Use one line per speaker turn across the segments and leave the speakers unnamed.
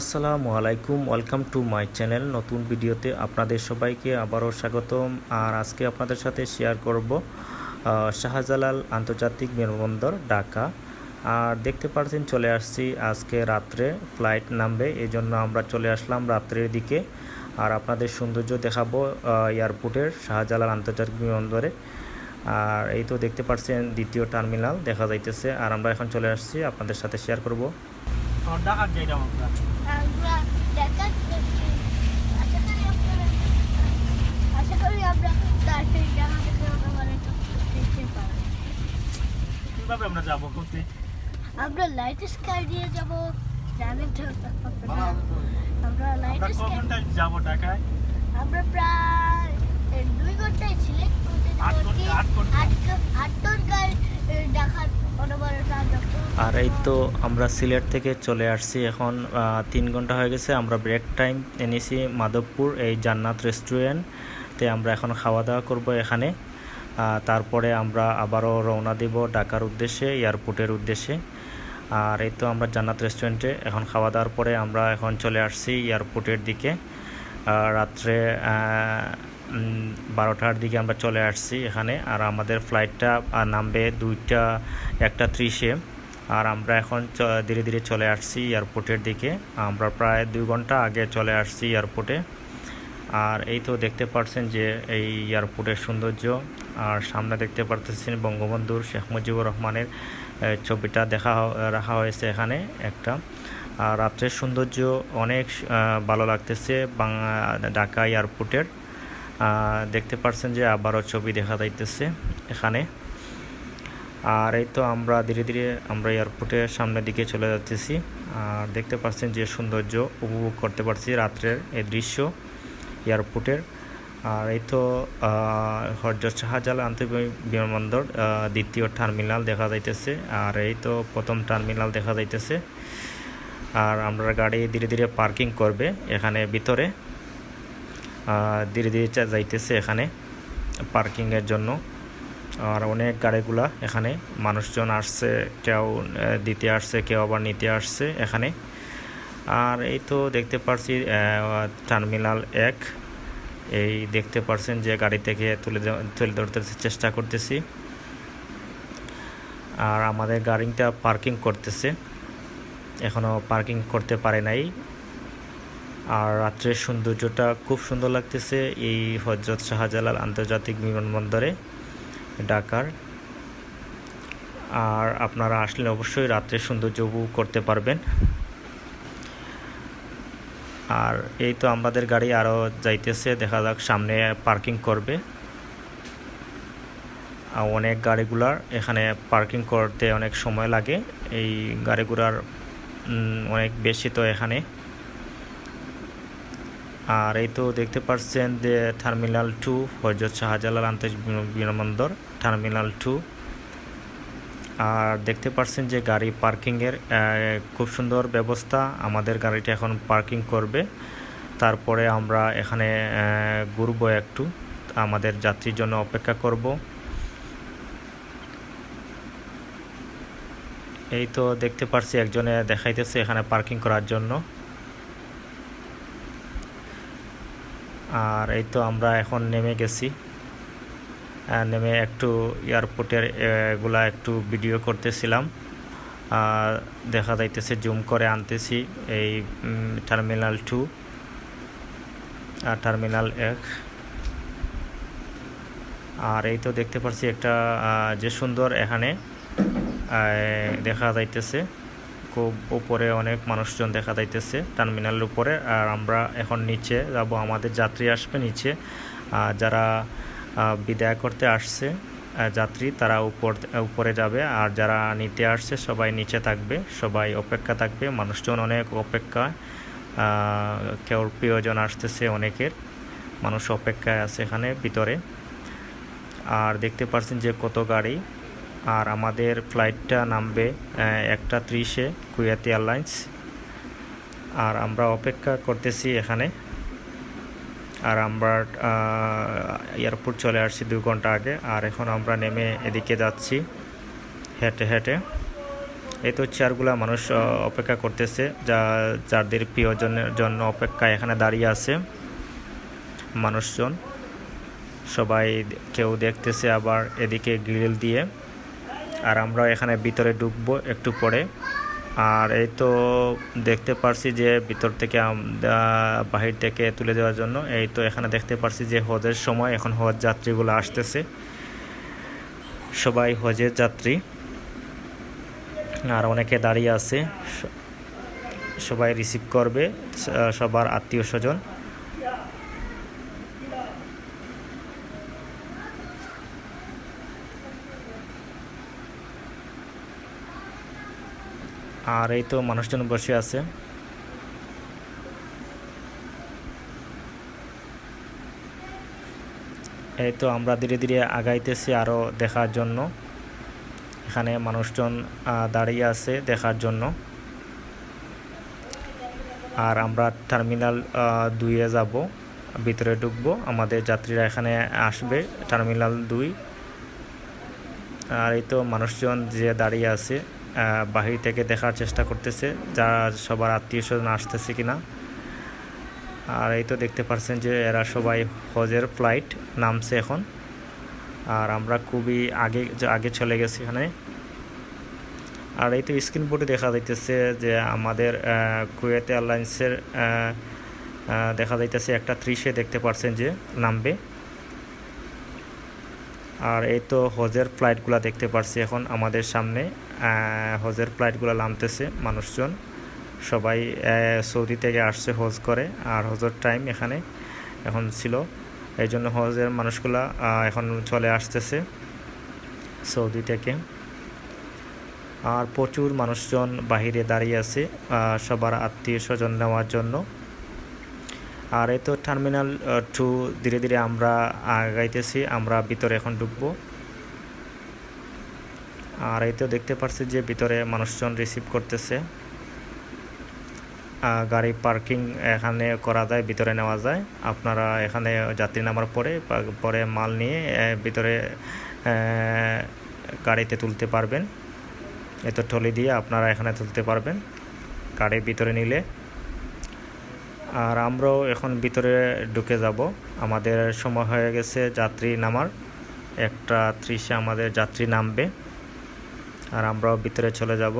আসসালামু আলাইকুম, welcome to my channel. নতুন ভিডিওতে আপনাদের সবাইকে আবারও স্বাগতম। আর আজকে আপনাদের সাথে শেয়ার করব শাহজালাল আন্তর্জাতিক বিমানবন্দর, ঢাকা। আর দেখতে পাচ্ছেন চলে আসছি আজকে রাত্রে ফ্লাইট নামবে এই জন্য আমরা চলে আসলাম রাত্রের দিকে। আর আপনাদের সৌন্দর্য দেখাবো এয়ারপোর্টের শাহজালাল আন্তর্জাতিক বিমানবন্দরে। আর এই তো দেখতে পাচ্ছেন দ্বিতীয় টার্মিনাল, দেখা যাইতেছে। আর আমরা এখন চলে আসছি, আপনাদের সাথে শেয়ার করব।
ডাকাত যাইতাম আমরা
আমরা আশা করি আমরা তাড়াতাড়ি জানা দেখে আমরা দেখতে পারব
কীভাবে আমরা যাব করতে
আমরা লাইট স্কাই দিয়ে যাব জানেন তো আমরা লাইট
আমরা
স্কাই
যাব ঢাকায়?
আমরা প্রায় দুই ঘন্টায় সিলেক্ট করতে
আট
ঘণ্টা,
আট ঘণ্টা।
আট ঘ- আট
আর এই তো আমরা সিলেট থেকে চলে আসছি। এখন তিন ঘণ্টা হয়ে গেছে, আমরা ব্রেক টাইম এনেছি মাধবপুর, এই জান্নাত রেস্টুরেন্টতে আমরা এখন খাওয়া দাওয়া করব এখানে। তারপরে আমরা আবারও রওনা দেব ঢাকার উদ্দেশ্যে, এয়ারপোর্টের উদ্দেশ্যে। আর এই তো আমরা জান্নাত রেস্টুরেন্টে এখন খাওয়া দাওয়ার পরে আমরা এখন চলে আসছি এয়ারপোর্টের দিকে। রাত্রে বারোটার দিকে আমরা চলে আসছি এখানে। আর আমাদের ফ্লাইটটা নামবে দুইটা, একটা ত্রিশে। আর আমরা এখন ধীরে ধীরে চলে আসছি এয়ারপোর্টের দিকে। আমরা প্রায় দুই ঘণ্টা আগে চলে আসছি এয়ারপোর্টে আর এই তো দেখতে পাচ্ছেন যে এই এয়ারপোর্টের সৌন্দর্য। আর সামনে দেখতে পারতেছেন বঙ্গবন্ধুর শেখ মুজিবুর রহমানের ছবিটা দেখা রাখা হয়েছে এখানে একটা। আর রাত্রের সৌন্দর্য অনেক ভালো লাগতেছে বাংলা, ঢাকা এয়ারপোর্টের দেখতে পারছেন যে আবারও ছবি দেখা যাইতেছে এখানে। আর এই তো আমরা ধীরে ধীরে আমরা এয়ারপোর্টের সামনের দিকে চলে যাচ্তেছি। আর দেখতে পাচ্ছেন যে সৌন্দর্য উপভোগ করতে পারছি রাত্রের এই দৃশ্য এয়ারপোর্টের। আর এই তো হরজত শাহজালাল আন্তর্জাতিক বিমানবন্দর দ্বিতীয় টার্মিনাল দেখা যাইতেছে। আর এই তো প্রথম টার্মিনাল দেখা যাইতেছে। আর আমরা গাড়ি ধীরে ধীরে পার্কিং করবে এখানে ভিতরে। ধীরে ধীরে যাইতেছে এখানে পার্কিংয়ের জন্য। আর অনেক গাড়িগুলা এখানে মানুষজন আসছে, কেউ দিতে আসছে, কেউ আবার নিতে আসছে এখানে। আর এই তো দেখতে পারছি টার্মিনাল এক। এই দেখতে পারছেন যে গাড়ি থেকে তুলে তুলে ধরতে চেষ্টা করতেছি। আর আমাদের গাড়িটা পার্কিং করতেছে। এখনও পার্কিং করতে পারে নাই। আর রাত্রের সৌন্দর্যটা খুব সুন্দর লাগতেছে এই হজরত শাহজালাল আন্তর্জাতিক বিমানবন্দরে, ঢাকার। আর আপনারা আসলে অবশ্যই রাত্রের সৌন্দর্য উপভোগ করতে পারবেন। আর এই তো আমাদের গাড়ি আরও যাইতেছে, দেখা যাক সামনে পার্কিং করবে। অনেক গাড়িগুলার এখানে পার্কিং করতে অনেক সময় লাগে, এই গাড়িগুলার অনেক বেশি তো এখানে। আর এই তো দেখতে পাচ্ছেন যে টার্মিনাল টু হজরত শাহজালাল আন্তর্জাতিক বিমানবন্দর টার্মিনাল টু আর দেখতে পাচ্ছেন যে গাড়ি পার্কিংয়ের খুব সুন্দর ব্যবস্থা। আমাদের গাড়িটা এখন পার্কিং করবে। তারপরে আমরা এখানে ঘুরবো একটু। আমাদের যাত্রীর জন্য অপেক্ষা করব। এই তো দেখতে পারছি একজনে দেখাইতেছে এখানে পার্কিং করার জন্য। আর এই তো আমরা এখন নেমে গেছি। নেমে একটু এয়ারপোর্টের এগুলা একটু ভিডিও করতেছিলাম। দেখা যাইতেছে জুম করে আনতেছি এই টার্মিনাল টু আর টার্মিনাল এক। আর এই তো দেখতে পাচ্ছি একটা যে সুন্দর এখানে দেখা যাইতেছে। খুব উপরে অনেক মানুষজন দেখা যাইতেছে টার্মিনালের উপরে। আর আমরা এখন নিচে যাব, আমাদের যাত্রী আসবে নিচে। যারা বিদায় করতে আসছে যাত্রী, তারা উপর, উপরে যাবে। আর যারা নিতে আসছে, সবাই নিচে থাকবে। সবাই অপেক্ষা থাকবে। মানুষজন অনেক অপেক্ষা কেউ প্রিয়জন আসতেছে অনেকের। মানুষ অপেক্ষায় আছে এখানে, ভিতরে। আর দেখতে পাচ্ছেন যে কত গাড়ি। আর আমাদের ফ্লাইটটা নামবে একটা ত্রিশে কুয়াতি এয়ারলাইন্স। আর আমরা অপেক্ষা করতেছি এখানে। আর আমরা এয়ারপোর্ট চলে আসছি দু ঘণ্টা আগে। আর এখন আমরা নেমে এদিকে যাচ্ছি, হেঁটে হেঁটে। এই তো চেয়ারগুলা মানুষ অপেক্ষা করতেছে, যা, যাদের প্রিয়জনের জন্য অপেক্ষা এখানে দাঁড়িয়ে আছে। মানুষজন, সবাই কেউ দেখতেছে আবার এদিকে গ্রিল দিয়ে। আর আমরা এখানে ভিতরে ঢুকবো একটু পরে। আর এই তো দেখতে পারছি যে ভিতর থেকে বাহির থেকে তুলে দেওয়ার জন্য। এই তো এখানে দেখতে পারছি যে হজের সময় এখন হজ যাত্রীগুলো আসতেছে। সবাই হজের যাত্রী। আর অনেকে দাঁড়িয়ে আছে। সবাই রিসিভ করবে সবার আত্মীয় স্বজন। আর এই তো মানুষজন বসে আছে। এই তো আমরা ধীরে ধীরে আগাইতেছি আরও দেখার জন্য। এখানে মানুষজন দাঁড়িয়ে আছে দেখার জন্য। আর আমরা টার্মিনাল দুইয়ে যাব, ভিতরে ঢুকবো। আমাদের যাত্রীরা এখানে আসবে, টার্মিনাল দুই। আর এই তো মানুষজন যে দাঁড়িয়ে আছে বাহির থেকে দেখার চেষ্টা করতেছে, যা সবার আত্মীয় স্বজন আসতেছে কিনা। আর এই তো দেখতে পাচ্ছেন যে এরা সবাই হজের ফ্লাইট নামছে এখন। আর আমরা খুবই আগে আগে চলে গেছি এখানে। আর এই তো স্ক্রিন বোর্ডে দেখা যাইতেছে যে আমাদের কুয়েত এয়ারলাইন্সের দেখা যাইতেছে একটা ত্রিশে দেখতে পাচ্ছেন যে নামবে। আর এই তো হজের ফ্লাইটগুলো দেখতে পারছি এখন আমাদের সামনে। হজের ফ্লাইটগুলো নামতেছে মানুষজন। সবাই সৌদি থেকে আসছে হজ করে। আর হজের টাইম এখানে এখন ছিল। এই জন্য হজের মানুষগুলা এখন চলে আসতেছে সৌদি থেকে। আর প্রচুর মানুষজন বাহিরে দাঁড়িয়ে আছে সবার আত্মীয় স্বজন নেওয়ার জন্য। আর এই তো টার্মিনাল টু ধীরে ধীরে আমরা আগাইতেছি, আমরা ভিতরে এখন ঢুকবো। আর এই তো দেখতে পাচ্ছি যে ভিতরে মানুষজন রিসিভ করতেছে। গাড়ি পার্কিং এখানে করা যায়, ভিতরে নেওয়া যায়। আপনারা এখানে যাত্রী নামার পরে পরে মাল নিয়ে ভিতরে গাড়িতে তুলতে পারবেন। এত টলি দিয়ে আপনারা এখানে তুলতে পারবেন। গাড়ির ভিতরে নিলে আর আমরাও এখন ভিতরে ঢুকে যাব। আমাদের সময় হয়ে গেছে যাত্রী নামার। একটা ত্রিশে আমাদের যাত্রী নামবে। আর আমরাও ভিতরে চলে যাব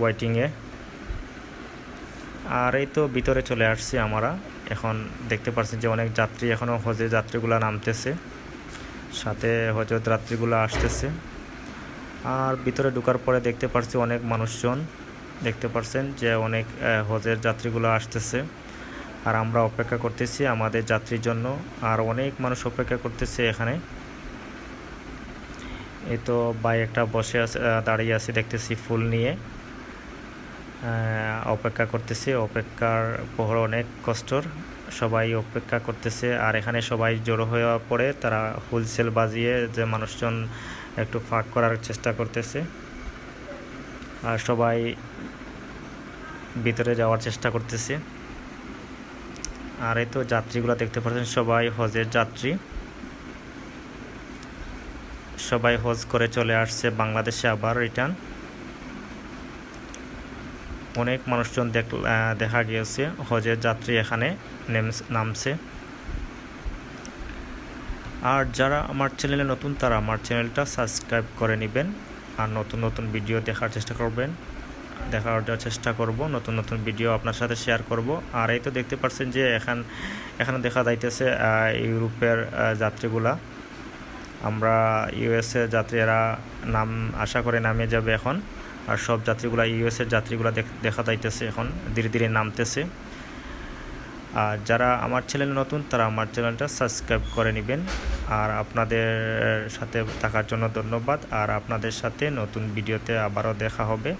ওয়েটিংয়ে আর এই তো ভিতরে চলে আসছি আমরা। এখন দেখতে পাচ্ছি যে অনেক যাত্রী এখনও হজের যাত্রীগুলো নামতেছে। সাথে হজের যাত্রীগুলো আসতেছে। আর ভিতরে ঢুকার পরে দেখতে পাচ্ছি অনেক মানুষজন। দেখতে পাচ্ছেন যে অনেক হজের যাত্রীগুলো আসতেছে। আর আমরা অপেক্ষা করতেছি আমাদের যাত্রীর জন্য। আর অনেক মানুষ অপেক্ষা করতেছে এখানে। এই তো ভাই একটা বসে আছে দাঁড়িয়ে আছে দেখতেছি ফুল নিয়ে। অপেক্ষা করতেছে, অপেক্ষার পর অনেক কষ্টর। সবাই অপেক্ষা করতেছে আর এখানে সবাই জড়ো হয়ে পড়ে, তারা হোলসেল বাজিয়ে যে মানুষজন একটু ফাঁক করার চেষ্টা করতেছে। আর সবাই ভিতরে যাওয়ার চেষ্টা করতেছে। আর এই তো যাত্রীগুলো দেখতে পাচ্ছেন, সবাই হজের যাত্রী। সবাই হজ করে চলে আসছে, বাংলাদেশে আবার রিটার্ন অনেক মানুষজন দেখ গিয়েছে, হজের যাত্রী এখানে নামছে। আর যারা আমার চ্যানেলে নতুন, তারা আমার চ্যানেলটা সাবস্ক্রাইব করে নেবেন, আর নতুন নতুন ভিডিও দেখার চেষ্টা করবেন। দেখার চেষ্টা করব, নতুন নতুন ভিডিও আপনার সাথে শেয়ার করব। আর এই তো দেখতে পাচ্ছেন যে এখান, এখানে দেখা যাইতেছে ইউরোপের যাত্রীগুলা। আমরা ইউএসএ যাত্রীরা নাম, আশা করে নামে যাবে এখন। আর সব যাত্রীগুলা ইউএসএর যাত্রীগুলা দেখ- দেখা যাইতেছে এখন, ধীরে ধীরে নামতেছে। আর যারা আমার চ্যানেল নতুন, তারা আমার চ্যানেলটা সাবস্ক্রাইব করে নেবেন। আর আপনাদের সাথে থাকার জন্য ধন্যবাদ। আর আপনাদের সাথে নতুন ভিডিওতে আবারও দেখা হবে।